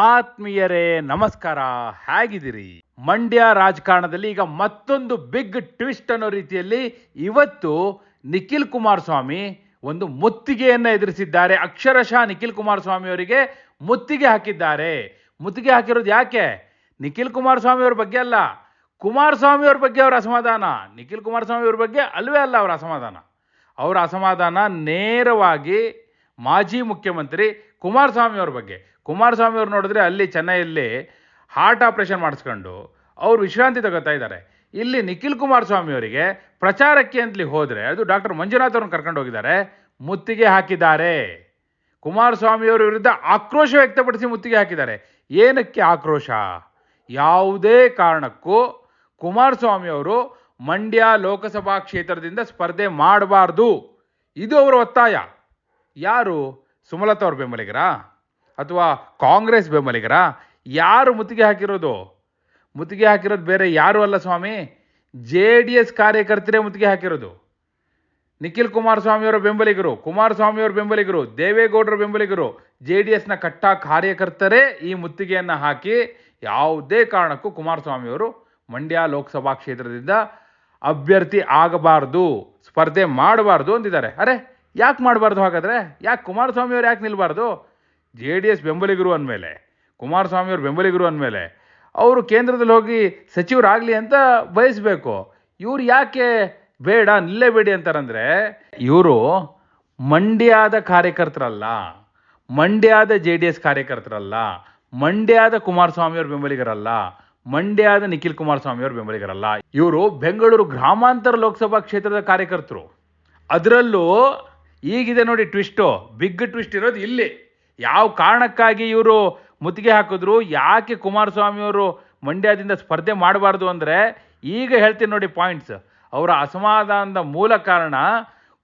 ಆತ್ಮೀಯರೇ, ನಮಸ್ಕಾರ. ಹೇಗಿದ್ದೀರಿ? ಮಂಡ್ಯ ರಾಜಕಾರಣದಲ್ಲಿ ಈಗ ಮತ್ತೊಂದು ಬಿಗ್ ಟ್ವಿಸ್ಟ್ ಅನ್ನೋ ರೀತಿಯಲ್ಲಿ ಇವತ್ತು ನಿಖಿಲ್ ಕುಮಾರಸ್ವಾಮಿ ಒಂದು ಮುತ್ತಿಗೆಯನ್ನ ಎದುರಿಸಿದ್ದಾರೆ. ಅಕ್ಷರಶಃ ನಿಖಿಲ್ ಕುಮಾರಸ್ವಾಮಿ ಅವರಿಗೆ ಮುತ್ತಿಗೆ ಹಾಕಿದ್ದಾರೆ. ಮುತ್ತಿಗೆ ಹಾಕಿರೋದು ಯಾಕೆ? ನಿಖಿಲ್ ಕುಮಾರಸ್ವಾಮಿ ಅವ್ರ ಬಗ್ಗೆ ಅಲ್ಲ. ಕುಮಾರಸ್ವಾಮಿ ಅವ್ರ ಬಗ್ಗೆ ಅವರ ಅಸಮಾಧಾನ. ನಿಖಿಲ್ ಕುಮಾರಸ್ವಾಮಿ ಅವ್ರ ಬಗ್ಗೆ ಅಲ್ವೇ ಅಲ್ಲ ಅವರ ಅಸಮಾಧಾನ. ಅವರ ಅಸಮಾಧಾನ ನೇರವಾಗಿ ಮಾಜಿ ಮುಖ್ಯಮಂತ್ರಿ ಕುಮಾರಸ್ವಾಮಿ ಅವ್ರ ಬಗ್ಗೆ. ಕುಮಾರಸ್ವಾಮಿ ಅವ್ರು ನೋಡಿದ್ರೆ ಅಲ್ಲಿ ಚೆನ್ನೈಯಲ್ಲಿ ಹಾರ್ಟ್ ಆಪರೇಷನ್ ಮಾಡಿಸ್ಕೊಂಡು ಅವ್ರು ವಿಶ್ರಾಂತಿ ತಗೋತಾ ಇದ್ದಾರೆ. ಇಲ್ಲಿ ನಿಖಿಲ್ ಕುಮಾರಸ್ವಾಮಿ ಅವರಿಗೆ ಪ್ರಚಾರಕ್ಕೆ ಅಂತಲಿ ಹೋದರೆ, ಅದು ಡಾಕ್ಟರ್ ಮಂಜುನಾಥ್ ಅವ್ರನ್ನ ಕರ್ಕೊಂಡು ಹೋಗಿದ್ದಾರೆ, ಮುತ್ತಿಗೆ ಹಾಕಿದ್ದಾರೆ. ಕುಮಾರಸ್ವಾಮಿ ಅವರ ವಿರುದ್ಧ ಆಕ್ರೋಶ ವ್ಯಕ್ತಪಡಿಸಿ ಮುತ್ತಿಗೆ ಹಾಕಿದ್ದಾರೆ. ಏನಕ್ಕೆ ಆಕ್ರೋಶ? ಯಾವುದೇ ಕಾರಣಕ್ಕೂ ಕುಮಾರಸ್ವಾಮಿ ಅವರು ಮಂಡ್ಯ ಲೋಕಸಭಾ ಕ್ಷೇತ್ರದಿಂದ ಸ್ಪರ್ಧೆ ಮಾಡಬಾರ್ದು. ಇದು ಅವರ ಒತ್ತಾಯ. ಯಾರು? ಸುಮಲತಾ ಅವ್ರ ಬೆಂಬಲಿಗರಾ? ಅಥವಾ ಕಾಂಗ್ರೆಸ್ ಬೆಂಬಲಿಗರಾ? ಯಾರು ಮುತ್ತಿಗೆ ಹಾಕಿರೋದು? ಮುತ್ತಿಗೆ ಹಾಕಿರೋದು ಬೇರೆ ಯಾರು ಅಲ್ಲ ಸ್ವಾಮಿ? ಜೆ ಡಿ ಎಸ್ ಕಾರ್ಯಕರ್ತರೇ ಮುತ್ತಿಗೆ ಹಾಕಿರೋದು. ನಿಖಿಲ್ ಕುಮಾರಸ್ವಾಮಿಯವರ ಬೆಂಬಲಿಗರು ಕುಮಾರಸ್ವಾಮಿಯವರ ಬೆಂಬಲಿಗರು, ದೇವೇಗೌಡರ ಬೆಂಬಲಿಗರು, ಜೆ ಡಿ ಎಸ್ನ ಕಟ್ಟ ಕಾರ್ಯಕರ್ತರೇ ಈ ಮುತ್ತಿಗೆಯನ್ನು ಹಾಕಿ ಯಾವುದೇ ಕಾರಣಕ್ಕೂ ಕುಮಾರಸ್ವಾಮಿಯವರು ಮಂಡ್ಯ ಲೋಕಸಭಾ ಕ್ಷೇತ್ರದಿಂದ ಅಭ್ಯರ್ಥಿ ಆಗಬಾರ್ದು, ಸ್ಪರ್ಧೆ ಮಾಡಬಾರ್ದು ಅಂದಿದ್ದಾರೆ. ಅರೆ ಯಾಕೆ ಮಾಡಬಾರ್ದು ಹಾಗಾದರೆ? ಯಾಕೆ ಕುಮಾರಸ್ವಾಮಿಯವ್ರು ಯಾಕೆ ನಿಲ್ಬಾರ್ದು? ಜೆ ಡಿ ಎಸ್ ಬೆಂಬಲಿಗರು ಅಂದಮೇಲೆ, ಕುಮಾರಸ್ವಾಮಿಯವ್ರ ಬೆಂಬಲಿಗರು ಅಂದಮೇಲೆ, ಅವರು ಕೇಂದ್ರದಲ್ಲಿ ಹೋಗಿ ಸಚಿವರಾಗಲಿ ಅಂತ ಬಯಸಬೇಕು. ಇವ್ರು ಯಾಕೆ ಬೇಡ ನಿಲ್ಲೇಬೇಡಿ ಅಂತಾರಂದರೆ, ಇವರು ಮಂಡ್ಯದ ಕಾರ್ಯಕರ್ತರಲ್ಲ, ಮಂಡ್ಯದ ಜೆ ಡಿ ಎಸ್ ಕಾರ್ಯಕರ್ತರಲ್ಲ, ಮಂಡ್ಯದ ಕುಮಾರಸ್ವಾಮಿಯವ್ರ ಬೆಂಬಲಿಗರಲ್ಲ, ಮಂಡ್ಯದ ನಿಖಿಲ್ ಕುಮಾರಸ್ವಾಮಿಯವ್ರ ಬೆಂಬಲಿಗರಲ್ಲ. ಇವರು ಬೆಂಗಳೂರು ಗ್ರಾಮಾಂತರ ಲೋಕಸಭಾ ಕ್ಷೇತ್ರದ ಕಾರ್ಯಕರ್ತರು. ಅದರಲ್ಲೂ ಈಗಿದೆ ನೋಡಿ ಟ್ವಿಸ್ಟು, ಬಿಗ್ ಟ್ವಿಸ್ಟ್ ಇರೋದು ಇಲ್ಲಿ. ಯಾವ ಕಾರಣಕ್ಕಾಗಿ ಇವರು ಮುತ್ತಿಗೆ ಹಾಕಿದ್ರು, ಯಾಕೆ ಕುಮಾರಸ್ವಾಮಿಯವರು ಮಂಡ್ಯದಿಂದ ಸ್ಪರ್ಧೆ ಮಾಡಬಾರ್ದು ಅಂದರೆ, ಈಗ ಹೇಳ್ತೀನಿ ನೋಡಿ ಪಾಯಿಂಟ್ಸ್ ಅವರ ಅಸಮಾಧಾನದ ಮೂಲ ಕಾರಣ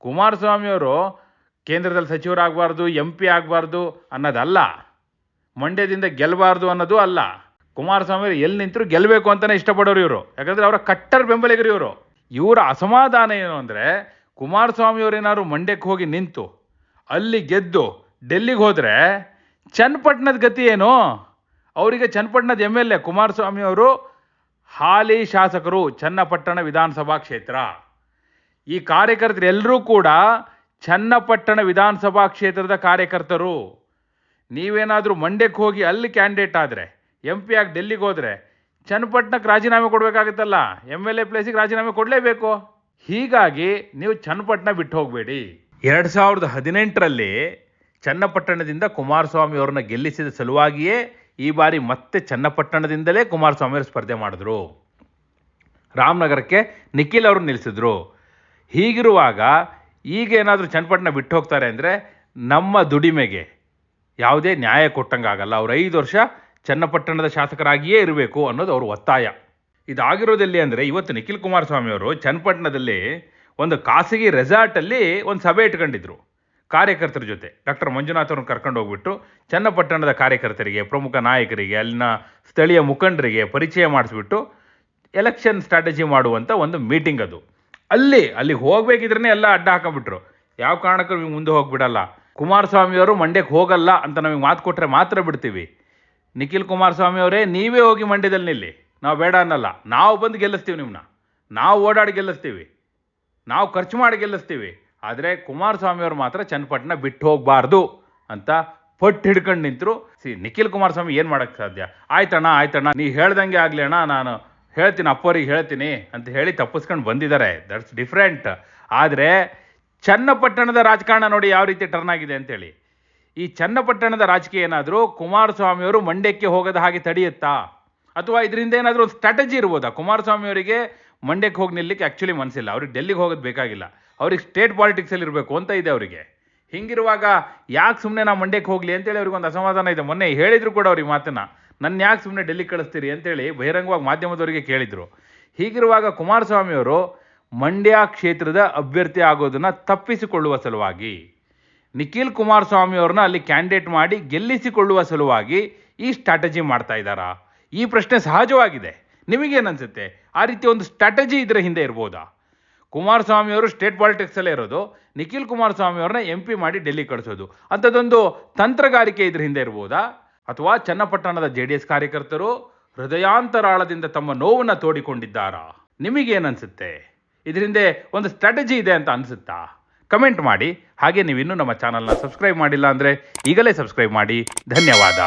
ಕುಮಾರಸ್ವಾಮಿಯವರು ಕೇಂದ್ರದಲ್ಲಿ ಸಚಿವರಾಗಬಾರ್ದು ಎಂ ಪಿ ಆಗಬಾರ್ದು ಅನ್ನೋದಲ್ಲ. ಮಂಡ್ಯದಿಂದ ಗೆಲ್ಲಬಾರ್ದು ಅನ್ನೋದು ಅಲ್ಲ. ಕುಮಾರಸ್ವಾಮಿ ಅವರು ಎಲ್ಲಿ ನಿಂತರೂ ಗೆಲ್ಲಬೇಕು ಅಂತಲೇ ಇಷ್ಟಪಡೋರು ಇವರು. ಯಾಕಂದರೆ ಅವರ ಕಟ್ಟರ್ ಬೆಂಬಲಿಗರು ಇವರು. ಇವರ ಅಸಮಾಧಾನ ಏನು ಅಂದರೆ ಕುಮಾರಸ್ವಾಮಿ ಅವರು ಏನಾದ್ರು ಮಂಡ್ಯಕ್ಕೆ ಹೋಗಿ ನಿಂತು ಅಲ್ಲಿ ಗೆದ್ದು ಡೆಲ್ಲಿಗೆ ಹೋದರೆ ಚನ್ನಪಟ್ಟಣದ ಗತಿ ಏನು? ಅವರಿಗೆ ಚನ್ನಪಟ್ಟಣದ ಎಂ ಎಲ್ ಎ ಕುಮಾರಸ್ವಾಮಿಯವರು ಹಾಲಿ ಶಾಸಕರು ಚನ್ನಪಟ್ಟಣ ವಿಧಾನಸಭಾ ಕ್ಷೇತ್ರ. ಈ ಕಾರ್ಯಕರ್ತರೆಲ್ಲರೂ ಕೂಡ ಚನ್ನಪಟ್ಟಣ ವಿಧಾನಸಭಾ ಕ್ಷೇತ್ರದ ಕಾರ್ಯಕರ್ತರು. ನೀವೇನಾದರೂ ಮಂಡ್ಯಕ್ಕೆ ಹೋಗಿ ಅಲ್ಲಿ ಕ್ಯಾಂಡಿಡೇಟ್ ಆದರೆ, ಎಂ ಪಿ ಆಗಿ ಡೆಲ್ಲಿಗೆ ಹೋದರೆ ಚನ್ನಪಟ್ಟಣಕ್ಕೆ ರಾಜೀನಾಮೆ ಕೊಡಬೇಕಾಗುತ್ತಲ್ಲ? ಎಂ ಎಲ್ ಎ ಪ್ಲೇಸಿಗೆ ರಾಜೀನಾಮೆ ಕೊಡಲೇಬೇಕು. ಹೀಗಾಗಿ ನೀವು ಚನ್ನಪಟ್ಟಣ ಬಿಟ್ಟು ಹೋಗಬೇಡಿ. ಎರಡು ಸಾವಿರದ ಹದಿನೆಂಟರಲ್ಲಿ ಚನ್ನಪಟ್ಟಣದಿಂದ ಕುಮಾರಸ್ವಾಮಿ ಅವ್ರನ್ನ ಗೆಲ್ಲಿಸಿದ ಸಲುವಾಗಿಯೇ ಈ ಬಾರಿ ಮತ್ತೆ ಚನ್ನಪಟ್ಟಣದಿಂದಲೇ ಕುಮಾರಸ್ವಾಮಿ ಅವರು ಸ್ಪರ್ಧೆ ಮಾಡಿದ್ರು. ರಾಮನಗರಕ್ಕೆ ನಿಖಿಲ್ ಅವರು ನಿಲ್ಲಿಸಿದ್ರು. ಹೀಗಿರುವಾಗ ಈಗೇನಾದರೂ ಚನ್ನಪಟ್ಟಣ ಬಿಟ್ಟು ಹೋಗ್ತಾರೆ ಅಂದರೆ ನಮ್ಮ ದುಡಿಮೆಗೆ ಯಾವುದೇ ನ್ಯಾಯ ಕೊಟ್ಟಂಗಾಗಲ್ಲ. ಅವರು ಐದು ವರ್ಷ ಚನ್ನಪಟ್ಟಣದ ಶಾಸಕರಾಗಿಯೇ ಇರಬೇಕು ಅನ್ನೋದು ಅವ್ರ ಒತ್ತಾಯ. ಇದಾಗಿರೋದೆಲ್ಲಿ ಅಂದರೆ ಇವತ್ತು ನಿಖಿಲ್ ಕುಮಾರಸ್ವಾಮಿ ಅವರು ಚನ್ನಪಟ್ಟಣದಲ್ಲಿ ಒಂದು ಖಾಸಗಿ ರೆಸಾರ್ಟಲ್ಲಿ ಒಂದು ಸಭೆ ಇಟ್ಕೊಂಡಿದ್ರು ಕಾರ್ಯಕರ್ತರ ಜೊತೆ. ಡಾಕ್ಟರ್ ಮಂಜುನಾಥ್ ಅವ್ರನ್ನ ಕರ್ಕೊಂಡು ಹೋಗ್ಬಿಟ್ಟು ಚನ್ನಪಟ್ಟಣದ ಕಾರ್ಯಕರ್ತರಿಗೆ, ಪ್ರಮುಖ ನಾಯಕರಿಗೆ, ಅಲ್ಲಿನ ಸ್ಥಳೀಯ ಮುಖಂಡರಿಗೆ ಪರಿಚಯ ಮಾಡಿಸ್ಬಿಟ್ಟು ಎಲೆಕ್ಷನ್ ಸ್ಟ್ರಾಟಜಿ ಮಾಡುವಂಥ ಒಂದು ಮೀಟಿಂಗ್ ಅದು. ಅಲ್ಲಿ ಅಲ್ಲಿ ಹೋಗ್ಬೇಕಿದ್ರೆ ಎಲ್ಲ ಅಡ್ಡ ಹಾಕೊಂಡ್ಬಿಟ್ರು. ಯಾವ ಕಾರಣಕ್ಕೂ ನೀವು ಮುಂದೆ ಹೋಗ್ಬಿಡಲ್ಲ. ಕುಮಾರಸ್ವಾಮಿಯವರು ಮಂಡ್ಯಕ್ಕೆ ಹೋಗಲ್ಲ ಅಂತ ನಮಗೆ ಮಾತು ಕೊಟ್ಟರೆ ಮಾತ್ರ ಬಿಡ್ತೀವಿ. ನಿಖಿಲ್ ಕುಮಾರಸ್ವಾಮಿ ಅವರೇ ನೀವೇ ಹೋಗಿ ಮಂಡ್ಯದಲ್ಲಿ ನಿಲ್ಲಿ. ನಾವು ಬೇಡ ಅನ್ನಲ್ಲ. ನಾವು ಬಂದು ಗೆಲ್ಲಿಸ್ತೀವಿ ನಿಮ್ಮನ್ನ ನಾವು ಓಡಾಡಿ ಗೆಲ್ಲಿಸ್ತೀವಿ. ನಾವು ಖರ್ಚು ಮಾಡಿ ಗೆಲ್ಲಿಸ್ತೀವಿ. ಆದರೆ ಕುಮಾರಸ್ವಾಮಿಯವರು ಮಾತ್ರ ಚನ್ನಪಟ್ಟಣ ಬಿಟ್ಟು ಹೋಗಬಾರ್ದು ಅಂತ ಪಟ್ಟು ಹಿಡ್ಕೊಂಡು ನಿಂತರು. ಸಿ, ನಿಖಿಲ್ ಕುಮಾರಸ್ವಾಮಿ ಏನು ಮಾಡೋಕ್ಕೆ ಸಾಧ್ಯ? ಆಯ್ತಣ್ಣ ಆಯ್ತಣ್ಣ, ನೀ ಹೇಳ್ದಂಗೆ ಆಗಲಿ ಅಣ್ಣ, ನಾನು ಹೇಳ್ತೀನಿ, ಅಪ್ಪವರಿಗೆ ಹೇಳ್ತೀನಿ ಅಂತ ಹೇಳಿ ತಪ್ಪಿಸ್ಕೊಂಡು ಬಂದಿದ್ದಾರೆ. ದಟ್ಸ್ ಡಿಫ್ರೆಂಟ್ ಆದರೆ ಚನ್ನಪಟ್ಟಣದ ರಾಜಕಾರಣ ನೋಡಿ ಯಾವ ರೀತಿ ಟರ್ನ್ ಆಗಿದೆ ಅಂತೇಳಿ ಈ ಚನ್ನಪಟ್ಟಣದ ರಾಜಕೀಯ ಏನಾದರೂ ಕುಮಾರಸ್ವಾಮಿಯವರು ಮಂಡ್ಯಕ್ಕೆ ಹೋಗದ ಹಾಗೆ ತಡೆಯುತ್ತಾ? ಅಥವಾ ಇದರಿಂದ ಏನಾದರೂ ಒಂದು ಸ್ಟ್ರಾಟಜಿ ಇರ್ಬೋದಾ? ಕುಮಾರಸ್ವಾಮಿ ಅವರಿಗೆ ಮಂಡ್ಯಕ್ಕೆ ಹೋಗಿ ನಿಲ್ಲಕ್ಕೆ ಆ್ಯಕ್ಚುಲಿ ಮನಸ್ಸಿಲ್ಲ ಅವ್ರಿಗೆ ಡೆಲ್ಲಿಗೆ ಹೋಗೋದು ಬೇಕಾಗಿಲ್ಲ. ಅವ್ರಿಗೆ ಸ್ಟೇಟ್ ಪಾಲಿಟಿಕ್ಸಲ್ಲಿ ಇರಬೇಕು ಅಂತ ಇದೆ ಅವರಿಗೆ. ಹಿಂಗಿರುವಾಗ ಯಾಕೆ ಸುಮ್ಮನೆ ನಾವು ಮಂಡ್ಯಕ್ಕೆ ಹೋಗಲಿ ಅಂತೇಳಿ ಅವ್ರಿಗೆ ಒಂದು ಅಸಮಾಧಾನ ಇದೆ. ಮೊನ್ನೆ ಹೇಳಿದ್ರು ಕೂಡ ಅವ್ರಿಗೆ ಮಾತನ್ನು. ನನ್ನ ಯಾಕೆ ಸುಮ್ಮನೆ ಡೆಲ್ಲಿ ಕಳಿಸ್ತೀರಿ ಅಂತೇಳಿ ಬಹಿರಂಗವಾಗಿ ಮಾಧ್ಯಮದವರಿಗೆ ಕೇಳಿದರು. ಹೀಗಿರುವಾಗ ಕುಮಾರಸ್ವಾಮಿ ಅವರು ಮಂಡ್ಯ ಕ್ಷೇತ್ರದ ಅಭ್ಯರ್ಥಿ ಆಗೋದನ್ನು ತಪ್ಪಿಸಿಕೊಳ್ಳುವ ಸಲುವಾಗಿ, ನಿಖಿಲ್ ಕುಮಾರಸ್ವಾಮಿ ಅವ್ರನ್ನ ಅಲ್ಲಿ ಕ್ಯಾಂಡಿಡೇಟ್ ಮಾಡಿ ಗೆಲ್ಲಿಸಿಕೊಳ್ಳುವ ಸಲುವಾಗಿ ಈ ಸ್ಟ್ರಾಟಜಿ ಮಾಡ್ತಾ ಇದ್ದಾರಾ? ಈ ಪ್ರಶ್ನೆ ಸಹಜವಾಗಿದೆ. ನಿಮಗೇನನ್ಸುತ್ತೆ? ಆ ರೀತಿ ಒಂದು ಸ್ಟ್ರಾಟಜಿ ಇದರ ಹಿಂದೆ ಇರ್ಬೋದಾ? ಕುಮಾರಸ್ವಾಮಿಯವರು ಸ್ಟೇಟ್ ಪಾಲಿಟಿಕ್ಸಲ್ಲೇ ಇರೋದು, ನಿಖಿಲ್ ಕುಮಾರಸ್ವಾಮಿ ಅವ್ರನ್ನ ಎಂ ಪಿ ಮಾಡಿ ಡೆಲ್ಲಿ ಕಳಿಸೋದು. ಅಂಥದ್ದೊಂದು ತಂತ್ರಗಾರಿಕೆ ಇದ್ರ ಹಿಂದೆ ಇರ್ಬೋದಾ? ಅಥವಾ ಚನ್ನಪಟ್ಟಣದ ಜೆ ಡಿ ಎಸ್ ಕಾರ್ಯಕರ್ತರು ಹೃದಯಾಂತರಾಳದಿಂದ ತಮ್ಮ ನೋವನ್ನು ತೋಡಿಕೊಂಡಿದ್ದಾರಾ? ನಿಮಗೇನನ್ಸುತ್ತೆ? ಇದರಿಂದ ಒಂದು ಸ್ಟ್ರಾಟಜಿ ಇದೆ ಅಂತ ಅನಿಸುತ್ತಾ? ಕಮೆಂಟ್ ಮಾಡಿ. ಹಾಗೆ ನೀವಿನ್ನೂ ನಮ್ಮ ಚಾನಲ್ನ ಸಬ್ಸ್ಕ್ರೈಬ್ ಮಾಡಿಲ್ಲ ಅಂದರೆ ಈಗಲೇ ಸಬ್ಸ್ಕ್ರೈಬ್ ಮಾಡಿ. ಧನ್ಯವಾದ.